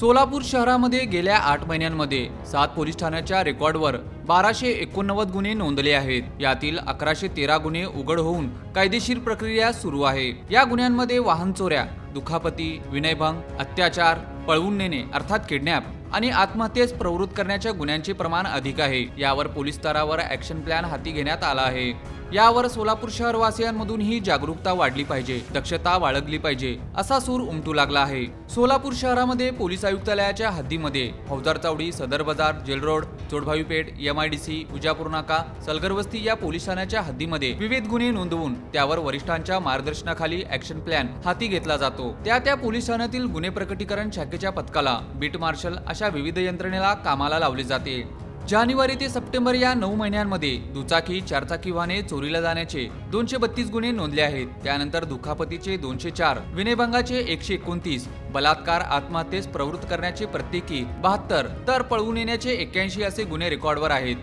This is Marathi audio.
सोलापूर शहरामध्ये गेल्या आठ महिन्यांमध्ये सात पोलीस ठाण्याच्या रेकॉर्डवर बाराशे एकोणनव्वद गुन्हे नोंदले आहेत. यातील अकराशे तेरा गुन्हे उघड होऊन कायदेशीर प्रक्रिया सुरू आहे. या गुन्ह्यांमध्ये वाहन चोऱ्या दुखापती विनयभंग अत्याचार पळवून नेणे अर्थात किडनॅप आणि आत्महत्येस प्रवृत्त करण्याच्या गुन्ह्यांचे प्रमाण अधिक आहे. यावर पोलीस स्तरावर ऍक्शन प्लॅन हाती घेण्यात आला आहे. यावर सोलापूर शहरवासियांमधून ही जागरूकता वाढली पाहिजे दक्षता बाळगली पाहिजे असा सूर उमटू लागला आहे. सोलापूर शहरामध्ये पोलीस आयुक्तालयाच्या हद्दीमध्ये Faujdar Chavadi Sadar Bazar jail road Chodbhavi Peth MIDC Vijapur Naka Salgarwasti या पोलीस ठाण्याच्या हद्दीमध्ये विविध गुन्हे नोंदवून त्यावर वरिष्ठांच्या मार्गदर्शनाखाली ऍक्शन प्लॅन हाती घेतला जातो. त्या त्या पोलीस ठाण्यातील गुन्हे प्रकटीकरण शाखेच्या पथकाला बीट मार्शल अशा विविध यंत्रणेला कामाला लावले जाते. जानेवारी ते सप्टेंबर या नऊ महिन्यांमध्ये दुचाकी चारचाकी वाहने चोरीला जाण्याचे दोनशे बत्तीस गुन्हे नोंदले आहेत. त्यानंतर दुखापतीचे दोनशे चार विनयभंगाचे एकशे एकोणतीस बलात्कार आत्महत्येस प्रवृत्त करण्याचे प्रत्येकी बहात्तर तर पळवून येण्याचे एक्क्याऐंशी असे गुन्हे रेकॉर्डवर आहेत.